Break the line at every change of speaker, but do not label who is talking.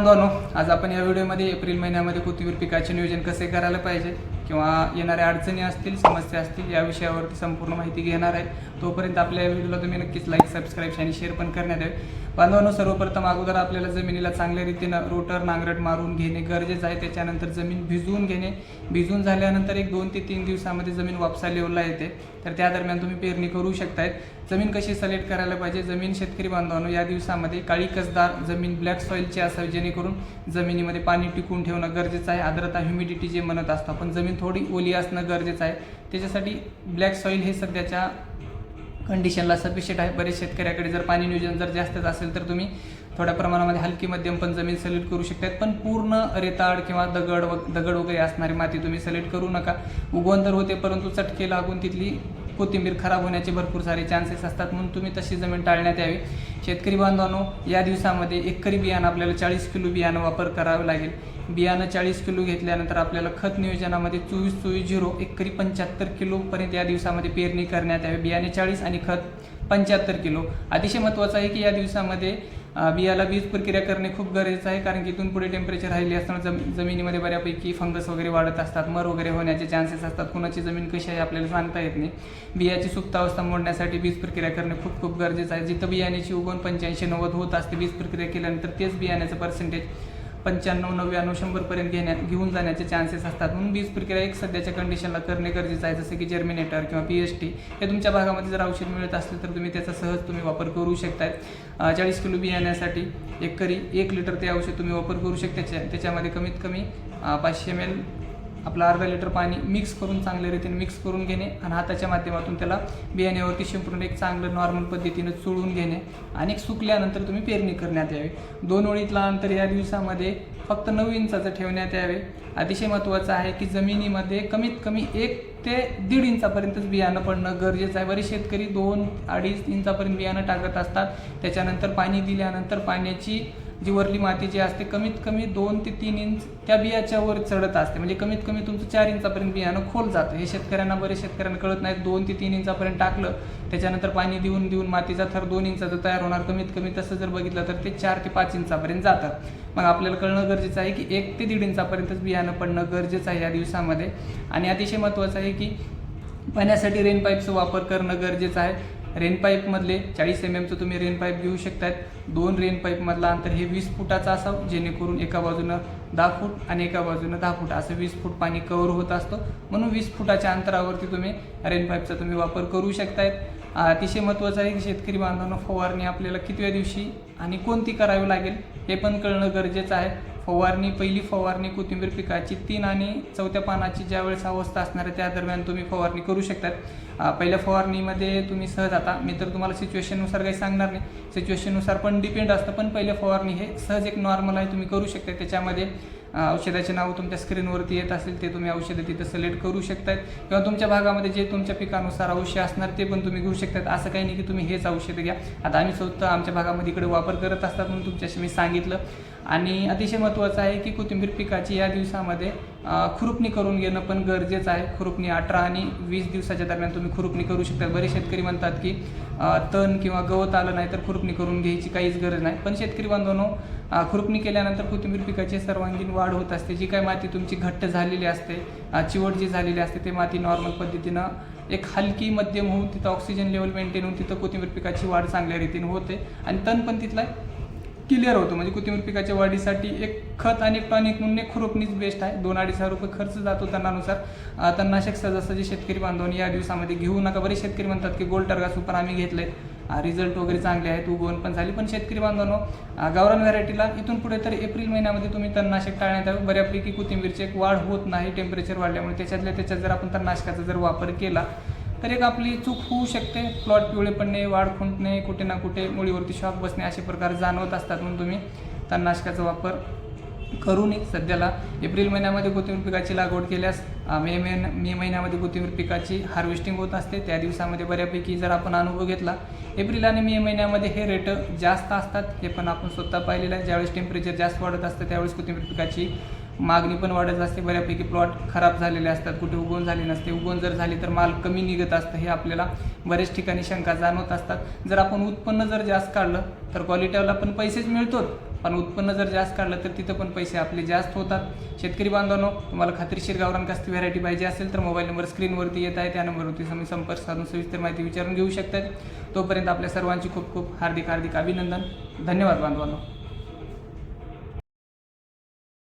आज आपण या व्हिडिओमध्ये एप्रिल महिन्यामध्ये कोथिंबीर पिकाचे नियोजन कसे करायला पाहिजे? किंवा येणाऱ्या अडचणी असतील समस्या असतील या विषयावरती संपूर्ण माहिती घेणार आहे. तोपर्यंत आपल्या या व्हिडिओला तुम्ही नक्कीच लाईक सबस्क्राईब आणि शेअर पण करण्यात यावे. बांधवांनो सर्वप्रथम अगोदर आपल्याला जमिनीला चांगल्या रीतीनं रोटर नांगरट मारून घेणे गरजेचं आहे. त्याच्यानंतर जमीन भिजवून घेणे. भिजवून झाल्यानंतर एक दोन ते तीन दिवसामध्ये जमीन वापसा लेवलला येते. तर त्या दरम्यान तुम्ही पेरणी करू शकतायत. जमीन कशी सलेक्ट करायला पाहिजे? जमीन शेतकरी बांधवांनो या दिवसामध्ये काळी कसदार जमीन ब्लॅक सॉईलची असावी जेणेकरून जमिनीमध्ये पाणी टिकून ठेवणं गरजेचं आहे. आर्द्रता ह्युमिडिटी जे म्हणत असतो आपण जमीन थोडी ओली असणं गरजेचं आहे. त्याच्यासाठी ब्लॅक सॉईल हे सध्याच्या कंडिशनला सफिशियंट आहे. बरेच शेतकऱ्याकडे जर पाणी नियोजन जर जास्तच असेल तर तुम्ही थोड्या प्रमाणामध्ये हलकी मध्यम पण जमीन सलेक्ट करू शकतात. पण पूर्ण रेताड किंवा दगड व दगड वगैरे असणारी माती तुम्ही सलेक्ट करू नका. उगवण तर होते परंतु चटके लागून तिथली कोथिंबीर खराब होण्याचे भरपूर सारे चान्सेस असतात. म्हणून तुम्ही तशी जमीन टाळण्यात यावी. शेतकरी बांधवांनो या दिवसामध्ये एकरी बियाणं आपल्याला चाळीस किलो बियाणं वापर करावं लागेल. बियाणं चाळीस किलो घेतल्यानंतर आपल्याला खत नियोजनामध्ये चोवीस चोवीस झिरो एकरी पंच्याहत्तर किलोपर्यंत या दिवसामध्ये पेरणी करण्यात यावी. बियाणे चाळीस आणि खत पंच्याहत्तर किलो. अतिशय महत्त्वाचं आहे की या दिवसामध्ये बियाला वीज प्रक्रिया करणे खूप गरजेचं आहे कारण की इथून पुढे टेम्परेचर राहिली असताना जम जमिनीमध्ये बऱ्यापैकी फंगस वगैरे वाढत असतात मर वगैरे होण्याचे चान्सेस असतात कुणाची जमीन कशी आहे आपल्याला सांगता येत नाही. बियाची सुप्तावस्था मोडण्यासाठी बीज प्रक्रिया करणे खूप खूप गरजेचं आहे. जिथं बियाण्याची उगवण पंच्याऐंशी नव्वद होत असते बीज प्रक्रिया केल्यानंतर तेच बियाण्याचं पर्सेंटेज पंच्याण्णव नव्याण्णव शंभरपर्यंत घेण्या घेऊन जाण्याचे चान्सेस असतात. म्हणून बीज प्रक्रिया एक सध्याच्या कंडिशनला करणे गरजेचं आहे. जसं की जर्मिनेटर किंवा पी एच टी हे तुमच्या भागामध्ये जर औषध मिळत असेल तर तुम्ही त्याचा सहज तुम्ही वापर करू शकताय. चाळीस किलो बियाण्यासाठी एक करी एक लिटर ते औषध तुम्ही वापर करू शकता त्याच्या त्याच्यामध्ये कमीत कमी पाचशे एम एल आपलं अर्धा लिटर पाणी मिक्स करून चांगल्या रीतीने मिक्स करून घेणे आणि हाताच्या माध्यमातून त्याला बियाण्यावरती शिंपडून एक चांगलं नॉर्मल पद्धतीनं चोळून घेणे आणि सुकल्यानंतर तुम्ही पेरणी करण्यात यावी. दोन ओळीतला अंतर या दिवसामध्ये फक्त नऊ इंचाचं ठेवण्यात यावे. अतिशय महत्त्वाचं आहे की जमिनीमध्ये कमीत कमी एक ते दीड इंचापर्यंतच बियाणं पडणं गरजेचं आहे. बरेच शेतकरी दोन अडीच इंचापर्यंत बियाणं टाकत असतात. त्याच्यानंतर पाणी दिल्यानंतर पाण्याची जी वरली माती जी असते कमीत कमी दोन ते तीन इंच त्या बियाच्या वर चढत असते. म्हणजे कमीत कमी तुमचं चार इंचापर्यंत बियाणं खोल जातं. हे शेतकऱ्यांना बरेच शेतकऱ्यांना कळत नाही. दोन ते तीन इंचापर्यंत टाकलं त्याच्यानंतर पाणी देऊन देऊन मातीचा थर दोन इंचाचा तयार होणार. कमीत कमी तसं जर बघितलं तर ते चार ते पाच इंचापर्यंत जातं. मग आपल्याला कळणं गरजेचं आहे की एक ते दीड इंचापर्यंतच बियाणं पडणं गरजेचं आहे या दिवसामध्ये. आणि अतिशय महत्त्वाचं आहे की पाण्यासाठी रेन पाईपचा वापर करणं गरजेचं आहे. रेन पाईपमधले चाळीस एम एमचं तुम्ही रेन पाईप घेऊ शकतात दोन रेनपाईपमधला अंतर हे वीस फुटाचं असावं जेणेकरून एका बाजूनं दहा फूट आणि एका बाजूनं दहा फूट. असं वीस फूट पाणी कव्हर होत असतं. म्हणून वीस फुटाच्या अंतरावरती तुम्ही रेन पाईपचा तुम्ही वापर करू शकतायत. अतिशय महत्त्वाचं आहे की शेतकरी बांधवांना फवारणी आपल्याला कितव्या दिवशी आणि कोणती करावी लागेल हे पण कळणं गरजेचं आहे. फवारणी पहिली फवारणी कोथिंबीर पिकाची तीन आणि चौथ्या पानाची ज्यावेळेस अवस्था असणार आहे त्या दरम्यान तुम्ही फवारणी करू शकतात. पहिल्या फवारणीमध्ये तुम्ही सहज आता मी तर तुम्हाला सिच्युएशननुसार काही सांगणार नाही. सिच्युएशननुसार पण डिपेंड असतं पण पहिल्या फवारणी हे सहज एक नॉर्मल आहे तुम्ही करू शकता त्याच्यामध्ये. औषधाचे नावं तुमच्या स्क्रीनवरती येत असेल ते तुम्ही औषधं तिथं सिलेक्ट करू शकतात किंवा तुमच्या भागामध्ये जे तुमच्या पिकानुसार औषध असणार ते पण तुम्ही घेऊ शकतात असं काही नाही की तुम्ही हेच औषधं घ्या. आता आम्ही स्वतः आमच्या भागामध्ये इकडे वापर करत असतात म्हणून तुमच्याशी मी सांगितलं. आणि अतिशय महत्त्वाचं आहे की कोथिंबीर पिकाची या दिवसामध्ये खुरपणी करून घेणं पण गरजेचं आहे. खुरपणी अठरा आणि वीस दिवसाच्या दरम्यान तुम्ही खुरपणी करू शकता. बरेच शेतकरी म्हणतात की तण किंवा गवत आलं नाही तर खुरपणी करून घ्यायची काहीच गरज नाही. पण शेतकरी बांधवांनो खुरपणी केल्यानंतर कोथिंबीर पिकाची सर्वांगीण वाढ होत असते. जी काही माती तुमची घट्ट झालेली असते चिवट जी झालेली असते ते माती नॉर्मल पद्धतीनं एक हलकी मध्यम होऊन तिथं ऑक्सिजन लेवल मेंटेन होऊन तिथं कोथिंबीर पिकाची वाढ चांगल्या रीतीने होते. आणि तण पण तिथला क्लिअर होतो. म्हणजे कोथिंबीर पिकाच्या वाढीसाठी एक खत आणि एक टॉनिक म्हणून एक खुरपणीच बेस्ट आहे. दोन अडीच हजार रुपये खर्च जातो तणानुसार. तणनाशक सहजासहजी शेतकरी बांधवांनी या दिवसामध्ये घेऊ नका. बरेच शेतकरी म्हणतात की गोल्ड टर्गा सुपर आम्ही घेतले रिझल्ट वगैरे चांगले आहेत उगवण पण झाली. पण शेतकरी बांधवांनो गावरान व्हरायटीला इथून पुढे तर एप्रिल महिन्यामध्ये तुम्ही तणनाशक टाळण्यात यावं. बऱ्यापैकी कोथिंबीरची एक वाढ होत नाही टेम्परेचर वाढल्यामुळे. त्याच्यातल्या त्याच्यात जर आपण तणनाशकाचा जर वापर केला तर एक आपली चूक होऊ शकते. प्लॉट पिवळे पडणे वाढ खुंटणे कुठे ना कुठे मुळीवरती शॉक बसणे असे प्रकार जाणवत असतात म्हणून तुम्ही तणनाशकाचा वापर करू नये. सध्याला एप्रिल महिन्यामध्ये कोथिंबीर पिकाची लागवड केल्यास मे महिन्या मे महिन्यामध्ये कोथिंबीर पिकाची हार्वेस्टिंग होत असते. त्या दिवसामध्ये बऱ्यापैकी जर आपण अनुभव घेतला एप्रिल आणि मे महिन्यामध्ये हे रेट जास्त असतात. हे पण आपण स्वतः पाहिलेलं आहे. ज्यावेळेस टेम्परेचर जास्त वाढत असतं त्यावेळेस कोथिंबीर पिकाची मागणी पण वाढत असते. बऱ्यापैकी प्लॉट खराब झालेले असतात. कुठे उगवण झाले नसते. उगवण जर झाली तर माल कमी निघत असतं. हे आपल्याला बऱ्याच ठिकाणी शंका जाणवत असतात. जर आपण उत्पन्न जर जास्त काढलं तर क्वालिटीला पण पैसेच मिळतोच पण उत्पन्न जर जास्त काढलं तर तिथं पण पैसे आपले जास्त होतात. शेतकरी बांधवांनो तुम्हाला खात्रीशीर गावरान कास्ती व्हरायटी पाहिजे असेल तर मोबाईल नंबर स्क्रीनवरती येत आहे. त्या नंबरवरती तुम्ही संपर्क साधून सविस्तर माहिती विचारून घेऊ शकतात तोपर्यंत आपल्या सर्वांची खूप खूप हार्दिक हार्दिक अभिनंदन. धन्यवाद बांधवांनो.